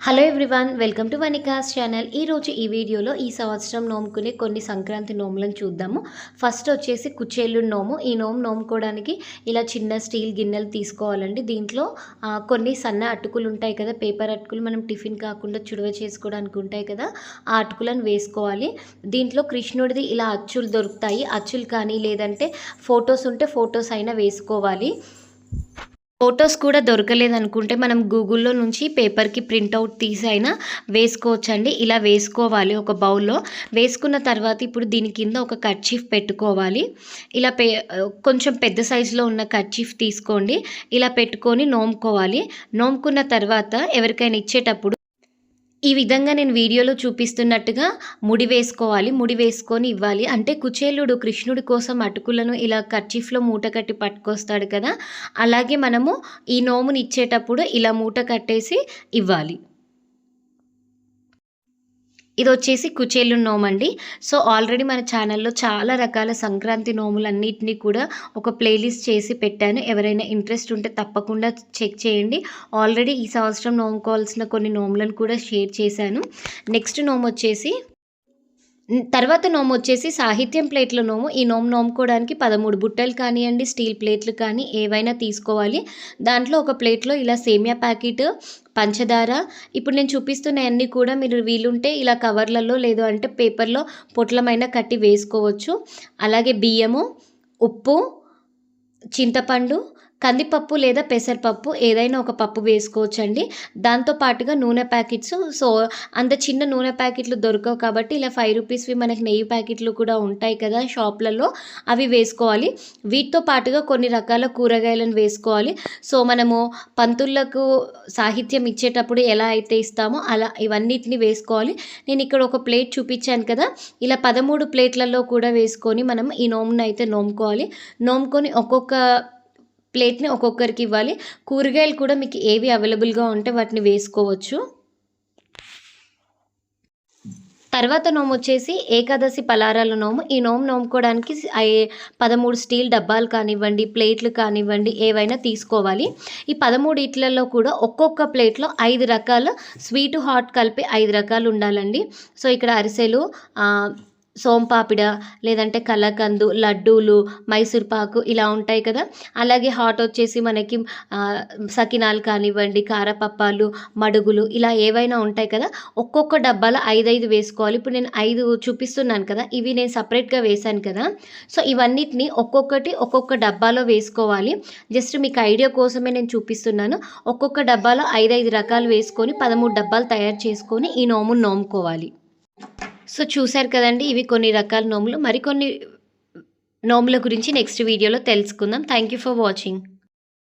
Hello everyone welcome to వనికాస్ channel ఈరోజు ఈ వీడియోలో ఈ సంవత్సరం నోముకునే కొన్ని సంక్రాంతి నోములను చూద్దాము. ఫస్ట్ వచ్చేసి కుచేళ్ళు నోము. ఈ నోము నోముకోవడానికి ఇలా చిన్న స్టీల్ గిన్నెలు తీసుకోవాలండి. దీంట్లో కొన్ని సన్న అటుకులు ఉంటాయి కదా పేపర్ అటుకులు మనం టిఫిన్ కాకుండా చుడవ చేసుకోవడానికి ఉంటాయి కదా ఆ అటుకులను వేసుకోవాలి. దీంట్లో కృష్ణుడిది ఇలా అచ్చులు దొరుకుతాయి. అచ్చులు కానీ లేదంటే ఫొటోస్ ఉంటే ఫొటోస్ అయినా వేసుకోవాలి. ఫొటోస్ కూడా దొరకలేదనుకుంటే మనం గూగుల్లో నుంచి పేపర్కి ప్రింట్అవుట్ తీసి అయినా వేసుకోవచ్చండి. ఇలా వేసుకోవాలి ఒక బౌల్లో. వేసుకున్న తర్వాత ఇప్పుడు దీని కింద ఒక కర్చీఫ్ పెట్టుకోవాలి. ఇలా పే కొంచెం పెద్ద సైజులో ఉన్న కర్చీఫ్ తీసుకోండి. ఇలా పెట్టుకొని నోముకోవాలి. నోముకున్న తర్వాత ఎవరికైనా ఇచ్చేటప్పుడు ఈ విధంగా నేను వీడియోలో చూపిస్తున్నట్టుగా ముడి వేసుకోవాలి ముడి వేసుకొని ఇవ్వాలి. అంటే కుచేలుడు కృష్ణుడి కోసం అటుకులను ఇలా కర్చీఫ్లో మూట కట్టి పట్టుకొస్తాడు కదా. అలాగే మనము ఈ నోముని ఇచ్చేటప్పుడు ఇలా మూట కట్టేసి ఇవ్వాలి. ఇది వచ్చేసి కుచేలు నోమండి. సో ఆల్రెడీ మన ఛానల్లో చాలా రకాల సంక్రాంతి నోములన్నిటినీ కూడా ఒక ప్లేలిస్ట్ చేసి పెట్టాను. ఎవరైనా ఇంట్రెస్ట్ ఉంటే తప్పకుండా చెక్ చేయండి. ఆల్రెడీ ఈ సంవత్సరం నోముకోవాల్సిన కొన్ని నోములను కూడా షేర్ చేశాను. నెక్స్ట్ నోము వచ్చేసి తర్వాత నోము వచ్చేసి సాహిత్యం ప్లేట్ల నోము. ఈ నోము నోముకోవడానికి పదమూడు బుట్టలు కానివ్వండి స్టీల్ ప్లేట్లు కానీ ఏవైనా తీసుకోవాలి. దాంట్లో ఒక ప్లేట్లో ఇలా సేమియా ప్యాకెట్ పంచదార. ఇప్పుడు నేను చూపిస్తున్న అన్నీ కూడా మీరు వీలుంటే ఇలా కవర్లలో లేదు అంటే పేపర్లో పొట్లమైన కట్టి వేసుకోవచ్చు. అలాగే బియ్యము ఉప్పు చింతపండు కందిపప్పు లేదా పెసరపప్పు ఏదైనా ఒక పప్పు వేసుకోవచ్చండి. దాంతో పాటుగా నూనె ప్యాకెట్స్ సో అంత చిన్న నూనె ప్యాకెట్లు దొరకవు కాబట్టి ఇలా ఫైవ్ రూపీస్వి మనకి నెయ్యి ప్యాకెట్లు కూడా ఉంటాయి కదా షాప్లలో అవి వేసుకోవాలి. వీటితో పాటుగా కొన్ని రకాల కూరగాయలను వేసుకోవాలి. సో మనము పంతులకు సాహిత్యం ఇచ్చేటప్పుడు ఎలా అయితే ఇస్తామో అలా ఇవన్నిటిని వేసుకోవాలి. నేను ఇక్కడ ఒక ప్లేట్ చూపించాను కదా ఇలా పదమూడు ప్లేట్లలో కూడా వేసుకొని మనం ఈ నోమును అయితే నోముకోవాలి. నోముకొని ఒక్కొక్క ప్లేట్ని ఒక్కొక్కరికి ఇవ్వాలి. కూరగాయలు కూడా మీకు ఏవి అవైలబుల్గా ఉంటే వాటిని వేసుకోవచ్చు. తర్వాత నోము వచ్చేసి ఏకాదశి పలారాల నోము. ఈ నోము నోముకోవడానికి పదమూడు స్టీల్ డబ్బాలు కానివ్వండి ప్లేట్లు కానివ్వండి ఏవైనా తీసుకోవాలి. ఈ పదమూడు ఇట్లలో కూడా ఒక్కొక్క ప్లేట్లో ఐదు రకాల స్వీట్ హాట్ కలిపి ఐదు రకాలు ఉండాలండి. సో ఇక్కడ అరిసెలు సోంపాపిడ లేదంటే కలకందు లడ్డూలు మైసూర్ పాకు ఇలా ఉంటాయి కదా. అలాగే హాట్ వచ్చేసి మనకి సకినాలు కానివ్వండి కారపప్పాలు మడుగులు ఇలా ఏవైనా ఉంటాయి కదా. ఒక్కొక్క డబ్బాలో ఐదైదు వేసుకోవాలి. ఇప్పుడు నేను ఐదు చూపిస్తున్నాను కదా. ఇవి నేను సపరేట్గా వేశాను కదా. సో ఇవన్నిటిని ఒక్కొక్కటి ఒక్కొక్క డబ్బాలో వేసుకోవాలి. జస్ట్ మీకు ఐడియా కోసమే నేను చూపిస్తున్నాను. ఒక్కొక్క డబ్బాలో ఐదైదు రకాలు వేసుకొని పదమూడు డబ్బాలు తయారు చేసుకొని ఈ నోమును నోముకోవాలి. సో చూశారు కదండి ఇవి కొన్ని రకాల నోములు. మరికొన్ని నోముల గురించి నెక్స్ట్ వీడియోలో తెలుసుకుందాం. Thank you for watching